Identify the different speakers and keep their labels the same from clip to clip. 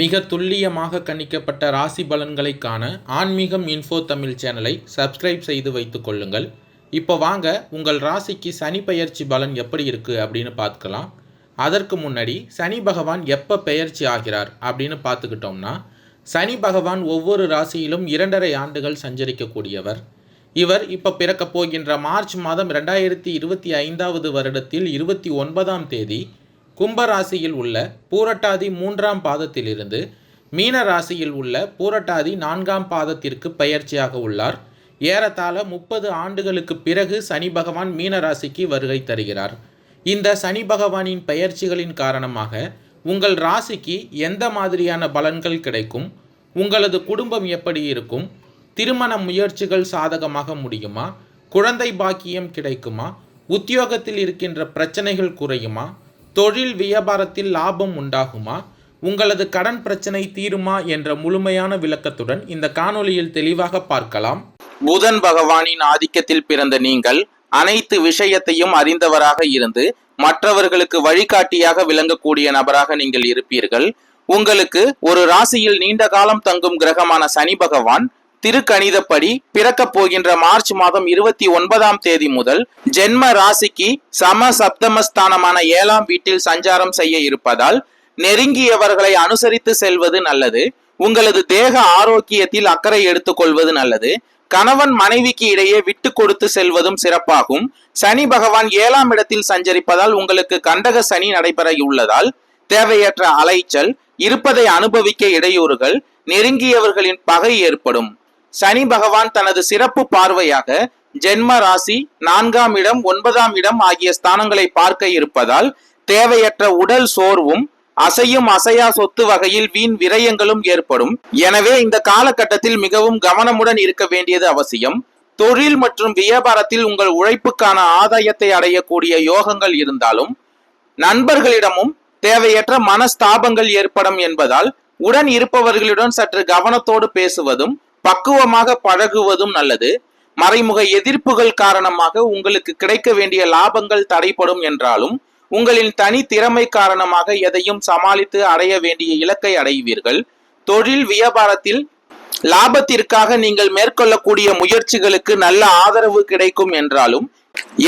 Speaker 1: மிக துல்லியமாக கணிக்கப்பட்ட ராசி பலன்களை காண ஆன்மீகம் இன்ஃபோ தமிழ் சேனலை சப்ஸ்கிரைப் செய்து வைத்துக் கொள்ளுங்கள். இப்போ வாங்க உங்கள் ராசிக்கு சனி பெயர்ச்சி பலன் எப்படி இருக்குது அப்படின்னு பார்த்துக்கலாம் அதற்கு முன்னாடி சனி பகவான் எப்போ பெயர்ச்சி ஆகிறார் அப்படின்னு பார்த்துக்கிட்டோம்னா சனி பகவான் ஒவ்வொரு ராசியிலும் இரண்டரை ஆண்டுகள் சஞ்சரிக்கக்கூடியவர். இவர் இப்போ பிறக்கப் போகின்ற மார்ச் மாதம் ரெண்டாயிரத்தி இருபத்தி ஐந்தாவது வருடத்தில் இருபத்தி ஒன்பதாம் தேதி கும்பராசியில் உள்ள பூரட்டாதி மூன்றாம் பாதத்திலிருந்து மீன ராசியில் உள்ள பூரட்டாதி நான்காம் பாதத்திற்கு பயிற்சியாக உள்ளார். ஏறத்தாழ முப்பது ஆண்டுகளுக்கு பிறகு சனி பகவான் மீன ராசிக்கு வருகை தருகிறார். இந்த சனி பகவானின் பெயர்ச்சிகளின் காரணமாக உங்கள் ராசிக்கு எந்த மாதிரியான பலன்கள் கிடைக்கும்? உங்களது குடும்பம் எப்படி இருக்கும்? திருமண முயற்சிகள் சாதகமாக முடியுமா? குழந்தை பாக்கியம் கிடைக்குமா? உத்தியோகத்தில் இருக்கின்ற பிரச்சனைகள் குறையுமா? தொழில் வியாபாரத்தில் லாபம் உண்டாகுமா? உங்களது கடன் பிரச்சனை தீருமா என்ற முழுமையான விளக்கத்துடன் இந்த காணொலியில் தெளிவாக பார்க்கலாம். புதன் பகவானின் ஆதிக்கத்தில் பிறந்த நீங்கள் அனைத்து விஷயத்தையும் அறிந்தவராக இருந்து மற்றவர்களுக்கு வழிகாட்டியாக விளங்கக்கூடிய நபராக நீங்கள் இருப்பீர்கள். உங்களுக்கு ஒரு ராசியில் நீண்ட காலம் தங்கும் கிரகமான சனி பகவான் திருக்கணிதப்படி பிறக்கப் போகின்ற மார்ச் மாதம் இருபத்தி ஒன்பதாம் தேதி முதல் ஜென்ம ராசிக்கு சம சப்தமஸ்தானமான ஏழாம் வீட்டில் சஞ்சாரம் செய்ய இருப்பதால் நெருங்கியவர்களை அனுசரித்து செல்வது நல்லது. உங்களது தேக ஆரோக்கியத்தில் அக்கறை எடுத்துக்கொள்வது நல்லது. கணவன் மனைவிக்கு இடையே விட்டு கொடுத்து செல்வதும் சிறப்பாகும். சனி பகவான் ஏழாம் இடத்தில் சஞ்சரிப்பதால் உங்களுக்கு கண்டக சனி நடைபெற உள்ளதால் தேவையற்ற அலைச்சல் இருப்பதை அனுபவிக்க இடையூறுகள் நெருங்கியவர்களின் பகை ஏற்படும். சனி பகவான் தனது சிறப்பு பார்வையாக ஜென்ம ராசி நான்காம் இடம் ஒன்பதாம் இடம் ஆகிய ஸ்தானங்களை பார்க்க இருப்பதால் தேவையற்ற உடல் சோர்வும் அசையும் அசையா சொத்து வகையில் வீண் விரயங்களும் ஏற்படும். எனவே இந்த காலகட்டத்தில் மிகவும் கவனமுடன் இருக்க வேண்டியது அவசியம். தொழில் மற்றும் வியாபாரத்தில் உங்கள் உழைப்புக்கான ஆதாயத்தை அடையக்கூடிய யோகங்கள் இருந்தாலும் நண்பர்களிடமும் தேவையற்ற மனஸ்தாபங்கள் ஏற்படும் என்பதால் உடன் இருப்பவர்களுடன் சற்று கவனத்தோடு பேசுவதும் பக்குவமாக பழகுவதும் நல்லது. மறைமுக எதிர்ப்புகள் காரணமாக உங்களுக்கு கிடைக்க வேண்டிய லாபங்கள் தடைப்படும் என்றாலும் உங்களின் தனி திறமை காரணமாக எதையும் சமாளித்து அடைய வேண்டிய இலக்கை அடைவீர்கள். தொழில் வியாபாரத்தில் லாபத்திற்காக நீங்கள் மேற்கொள்ளக்கூடிய முயற்சிகளுக்கு நல்ல ஆதரவு கிடைக்கும் என்றாலும்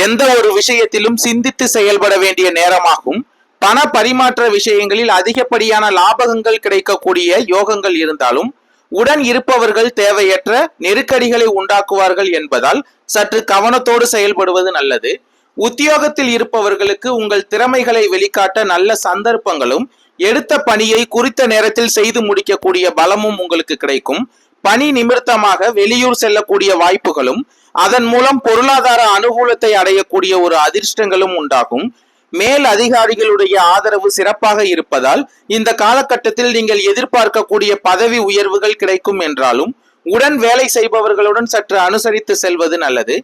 Speaker 1: எந்த ஒரு விஷயத்திலும் சிந்தித்து செயல்பட வேண்டிய நேரமாகும். பண பரிமாற்ற விஷயங்களில் அதிகப்படியான லாபகங்கள் கிடைக்கக்கூடிய யோகங்கள் இருந்தாலும் உடன் இருப்பவர்கள் தேவையற்ற நெருக்கடிகளை உண்டாக்குவார்கள் என்பதால் சற்று கவனத்தோடு செயல்படுவது நல்லது. உத்தியோகத்தில் இருப்பவர்களுக்கு உங்கள் திறமைகளை வெளிக்காட்ட நல்ல சந்தர்ப்பங்களும் எடுத்த பணியை குறித்த நேரத்தில் செய்து முடிக்கக்கூடிய பலமும் உங்களுக்கு கிடைக்கும். பணி நிமித்தமாக வெளியூர் செல்லக்கூடிய வாய்ப்புகளும் அதன் மூலம் பொருளாதார அனுகூலத்தை அடையக்கூடிய ஒரு அதிர்ஷ்டங்களும் உண்டாகும். மேல் அதிகாரிகளுடைய ஆதரவு சிறப்பாக இருப்பதால் இந்த காலகட்டத்தில் நீங்கள் எதிர்பார்க்கக்கூடிய பதவி உயர்வுகள் கிடைக்கும் என்றாலும் உடன் வேலை செய்பவர்களுடன் சற்று அனுசரித்து செல்வது நல்லது.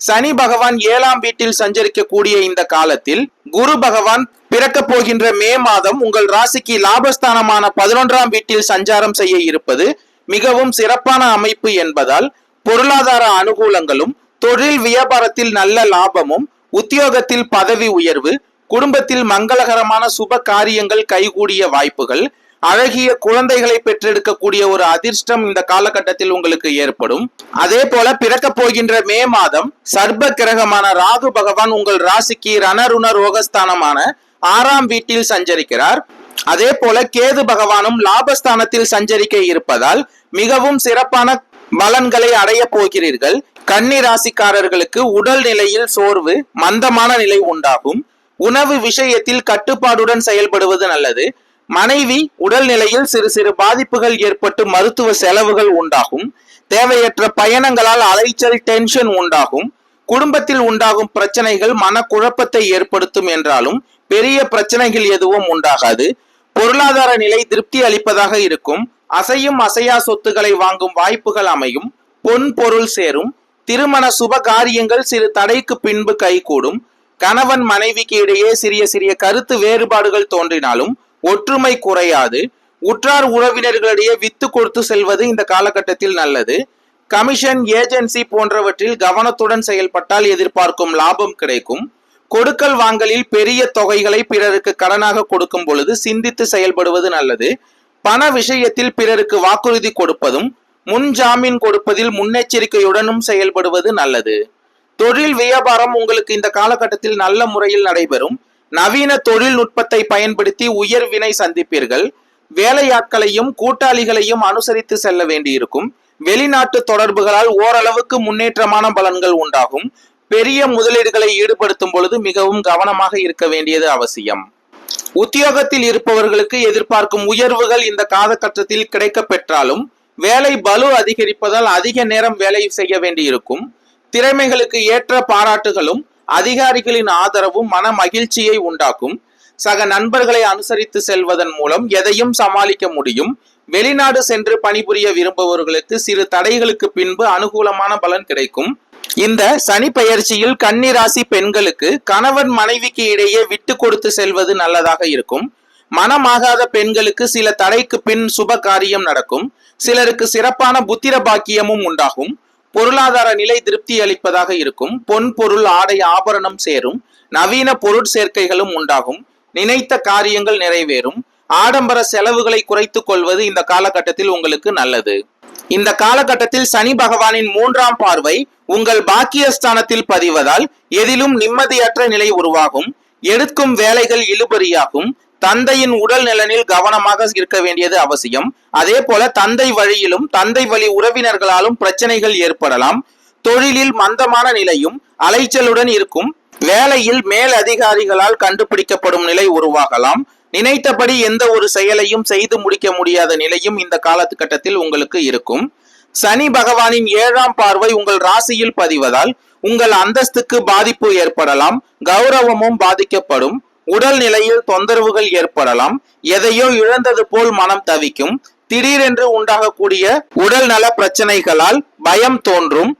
Speaker 1: சனி பகவான் ஏழாம் வீட்டில் சஞ்சரிக்கக்கூடிய இந்த காலத்தில் குரு பகவான் பிறக்க போகின்ற மே மாதம் உங்கள் ராசிக்கு லாபஸ்தானமான பதினொன்றாம் வீட்டில் சஞ்சாரம் செய்ய இருப்பது மிகவும் சிறப்பான அமைப்பு என்பதால் பொருளாதார அனுகூலங்களும் தொழில் வியாபாரத்தில் நல்ல லாபமும் உத்தியோகத்தில் பதவி உயர்வு குடும்பத்தில் மங்களகரமான சுப காரியங்கள் கைகூடிய வாய்ப்புகள் அழகிய குழந்தைகளை பெற்றெடுக்கக்கூடிய ஒரு அதிர்ஷ்டம் இந்த காலகட்டத்தில் உங்களுக்கு ஏற்படும். அதே போல பிறக்க போகின்ற மே மாதம் சர்ப கிரகமான ராகு பகவான் உங்கள் ராசிக்கு ரணருண ரோகஸ்தானமான ஆறாம் வீட்டில் சஞ்சரிக்கிறார். அதே போல கேது பகவானும் லாபஸ்தானத்தில் சஞ்சரிக்க இருப்பதால் மிகவும் சிறப்பான பலன்களை அடைய போகிறீர்கள். கன்னி ராசிக்காரர்களுக்கு உடல் நிலையில் சோர்வு மந்தமான நிலை உண்டாகும். உணவு விஷயத்தில் கட்டுப்பாடுடன் செயல்படுவது நல்லது. மனைவி உடல்நிலையில் சிறு சிறு பாதிப்புகள் ஏற்பட்டு மருத்துவ செலவுகள் உண்டாகும். தேவையற்ற பயணங்களால் அலைச்சல் டென்ஷன் உண்டாகும். குடும்பத்தில் உண்டாகும் பிரச்சனைகள் மனக்குழப்பத்தை ஏற்படுத்தும் என்றாலும் பெரிய பிரச்சனைகள் எதுவும் உண்டாகாது. பொருளாதார நிலை திருப்தி அளிப்பதாக இருக்கும். அசையும் அசையா சொத்துக்களை வாங்கும் வாய்ப்புகள் அமையும். பொன் பொருள் சேரும். திருமண சுப காரியங்கள் சிறு தடைக்கு பின்பு கைகூடும். கணவன் மனைவிக்கு இடையே சிறிய சிறிய கருத்து வேறுபாடுகள் தோன்றினாலும் ஒற்றுமை குறையாது. உற்றார் உறவினர்களிடையே வித்து கொடுத்து செல்வது இந்த காலகட்டத்தில் நல்லது. கமிஷன் ஏஜென்சி போன்றவற்றில் கவனத்துடன் செயல்பட்டால் எதிர்பார்க்கும் லாபம் கிடைக்கும். கொடுக்கல் வாங்கலில் பெரிய தொகைகளை பிறருக்கு கடனாக கொடுக்கும் பொழுது சிந்தித்து செயல்படுவது நல்லது.
Speaker 2: பண விஷயத்தில் பிறருக்கு வாக்குறுதி கொடுப்பதும் முன் ஜாமீன் கொடுப்பதில் முன்னெச்சரிக்கையுடனும் செயல்படுவது நல்லது. தொழில் வியாபாரம் உங்களுக்கு இந்த காலகட்டத்தில் நல்ல முறையில் நடைபெறும். நவீன தொழில்நுட்பத்தை பயன்படுத்தி உயர்வினை சந்திப்பீர்கள். வேலையாட்களையும் கூட்டாளிகளையும் அனுசரித்து செல்ல வேண்டியிருக்கும். வெளிநாட்டு தொடர்புகளால் ஓரளவுக்கு முன்னேற்றமான பலன்கள் உண்டாகும். பெரிய முதலீடுகளை ஈடுபடுத்தும் பொழுது மிகவும் கவனமாக இருக்க வேண்டியது அவசியம். உத்தியோகத்தில் இருப்பவர்களுக்கு எதிர்பார்க்கும் உயர்வுகள் இந்த காலகட்டத்தில் கிடைக்க பெற்றாலும் வேலை பலு அதிகரிப்பதால் அதிக நேரம் வேலை செய்ய வேண்டியிருக்கும். திறமைகளுக்கு ஏற்ற பாராட்டுகளும் அதிகாரிகளின் ஆதரவும் மன மகிழ்ச்சியை உண்டாக்கும். சக நண்பர்களை அனுசரித்து செல்வதன் மூலம் எதையும் சமாளிக்க முடியும். வெளிநாடு சென்று பணிபுரிய விரும்புபவர்களுக்கு சிறு தடைகளுக்கு பின்பு அனுகூலமான பலன் கிடைக்கும். இந்த சனி பெயர்ச்சியில் கன்னிராசி பெண்களுக்கு கணவன் மனைவிக்கு இடையே விட்டு கொடுத்து செல்வது நல்லதாக இருக்கும். மனமாகாத பெண்களுக்கு சில தடைக்கு பின் சுப காரியம் நடக்கும். சிலருக்கு சிறப்பான புத்திர பாக்கியமும் உண்டாகும். பொருளாதார நிலை திருப்தி அளிப்பதாக இருக்கும். பொன் பொருள் ஆடை ஆபரணம் சேரும். நவீன பொருட்சேர்க்கைகளும் உண்டாகும். நினைத்த காரியங்கள் நிறைவேறும். ஆடம்பர செலவுகளை குறைத்துக் கொள்வது இந்த காலகட்டத்தில் உங்களுக்கு நல்லது. இந்த காலகட்டத்தில் சனி பகவானின் மூன்றாம் பார்வை உங்கள் பாக்கியஸ்தானத்தில் பதிவதால் எதிலும் நிம்மதியற்ற நிலை உருவாகும். எடுக்கும் வேலைகள் இழுபறியாகும். தந்தையின் உடல் நலனில் கவனமாக இருக்க வேண்டியது அவசியம். அதே போல தந்தை வழியிலும் தந்தை வழி உறவினர்களாலும் பிரச்சனைகள் ஏற்படலாம். தொழிலில் மந்தமான நிலையும் அலைச்சலுடன் இருக்கும். வேலையில் மேல் அதிகாரிகளால் கண்டுபிடிக்கப்படும் நிலை உருவாகலாம். நினைத்தபடி எந்த ஒரு செயலையும் செய்து முடிக்க முடியாத நிலையும் இந்த காலகட்டத்தில் உங்களுக்கு இருக்கும். சனி பகவானின் ஏழாம் பார்வை உங்கள் ராசியில் பதிவதால் உங்கள் அந்தஸ்துக்கு பாதிப்பு ஏற்படலாம் கௌரவமும் பாதிக்கப்படும் உடல் நிலையில் தொந்தரவுகள் ஏற்படலாம் எதையோ இழந்தது போல் மனம் தவிக்கும் திடீரென்று உண்டாகக்கூடிய உடல் நல பிரச்சனைகளால் பயம் தோன்றும்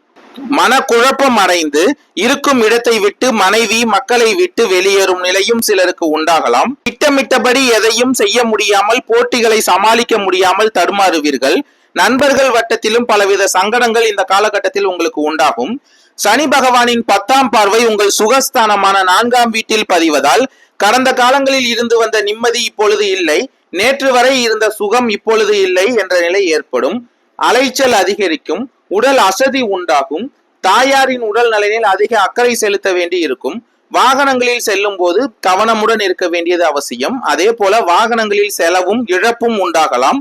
Speaker 2: மனக்குழப்பம் அடைந்து இருக்கும் இடத்தை விட்டு மனைவி மக்களை விட்டு வெளியேறும் நிலையும் சிலருக்கு உண்டாகலாம். திட்டமிட்டபடி எதையும் செய்ய முடியாமல் போட்டிகளை சமாளிக்க முடியாமல் தடுமாறுவீர்கள். நண்பர்கள் வட்டத்திலும் பலவித சங்கடங்கள் இந்த காலகட்டத்தில் உங்களுக்கு உண்டாகும். சனி பகவானின் பத்தாம் பார்வை உங்கள் சுகஸ்தானமான நான்காம் வீட்டில் பதிவதால் கடந்த காலங்களில் இருந்து வந்த நிம்மதி இப்பொழுது இல்லை நேற்று வரை இருந்த சுகம் இப்பொழுது இல்லை என்ற நிலை ஏற்படும். அலைச்சல் அதிகரிக்கும் உடல் அசதி உண்டாகும் தாயாரின் உடல் நலனில் அதிக அக்கறை செலுத்த வேண்டி இருக்கும். வாகனங்களில் செல்லும் போது கவனமுடன் இருக்க வேண்டியது அவசியம். அதே போல வாகனங்களில் செலவும் இழப்பும் உண்டாகலாம்.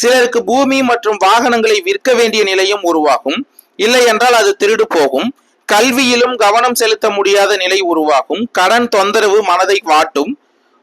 Speaker 2: சிலருக்கு பூமி மற்றும் வாகனங்களை விற்க வேண்டிய நிலையும் உருவாகும். இல்லை என்றால் அது திருடு போகும். கல்வியிலும் கவனம் செலுத்த முடியாத நிலை உருவாகும். கடன் தொந்தரவு மனதை வாட்டும்.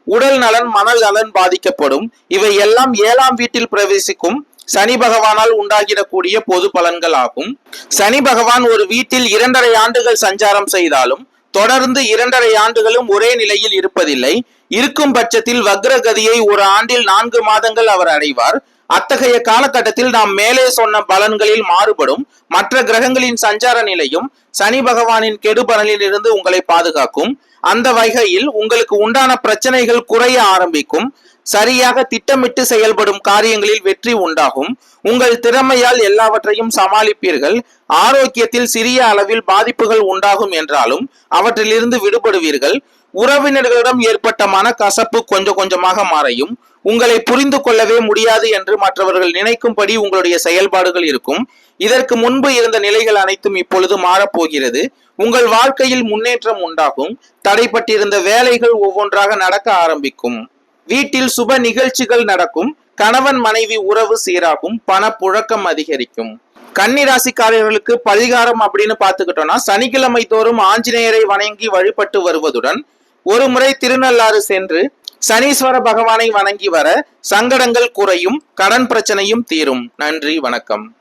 Speaker 2: உடல் நலன் மனல் நலன் பாதிக்கப்படும். இவை எல்லாம் ஏழாம் வீட்டில் பிரவேசிக்கும். சனி பகவானால் உண்டாகிடக்கூடிய பொது பலன்கள் ஆகும். சனி பகவான் ஒரு வீட்டில் இரண்டரை ஆண்டுகள் சஞ்சாரம் செய்தாலும் தொடர்ந்து இரண்டரை ஆண்டுகளும் ஒரே நிலையில் இருப்பதில்லை. இருக்கும் பட்சத்தில் வக்ரகதியை ஒரு ஆண்டில் நான்கு மாதங்கள் அவர் அடைவார். அத்தகைய காலகட்டத்தில் நாம் மேலே சொன்ன பலன்களில் மாறுபடும் மற்ற கிரகங்களின் சஞ்சார நிலையும் சனி பகவானின் கெடுபலனில் இருந்து உங்களை பாதுகாக்கும். அந்த வகையில் உங்களுக்கு உண்டான பிரச்சனைகள் குறைய ஆரம்பிக்கும். சரியாக திட்டமிட்டு செயல்படும் காரியங்களில் வெற்றி உண்டாகும். உங்கள் திறமையால் எல்லாவற்றையும் சமாளிப்பீர்கள். ஆரோக்கியத்தில் சிறிய அளவில் பாதிப்புகள் உண்டாகும் என்றாலும் அவற்றிலிருந்து விடுபடுவீர்கள். உறவினர்களிடம் ஏற்பட்ட மனக்கசப்பு கொஞ்சம் கொஞ்சமாக மாறையும். உங்களை புரிந்து கொள்ளவே முடியாது என்று மற்றவர்கள் நினைக்கும்படி உங்களுடைய செயல்பாடுகள் இருக்கும். இதற்கு முன்பு இருந்த நிலைகள் அனைத்தும் இப்பொழுது மாறப்போகிறது. உங்கள் வாழ்க்கையில் முன்னேற்றம் உண்டாகும். தடைப்பட்டிருந்த வேலைகள் ஒவ்வொன்றாக நடக்க ஆரம்பிக்கும். வீட்டில் சுப நிகழ்ச்சிகள் நடக்கும். கணவன் மனைவி உறவு சீராகும். பணப்புழக்கம் அதிகரிக்கும். கன்னிராசிக்காரர்களுக்கு பரிகாரம் அப்படின்னு பார்த்துக்கிட்டோம்னா சனிக்கிழமை தோறும் ஆஞ்சநேயரை வணங்கி வழிபட்டு வருவதுடன் ஒரு முறை திருநள்ளாறு சென்று சனீஸ்வர பகவானை வணங்கி வர சங்கடங்கள் குறையும் கடன் பிரச்சனையும் தீரும். நன்றி வணக்கம்.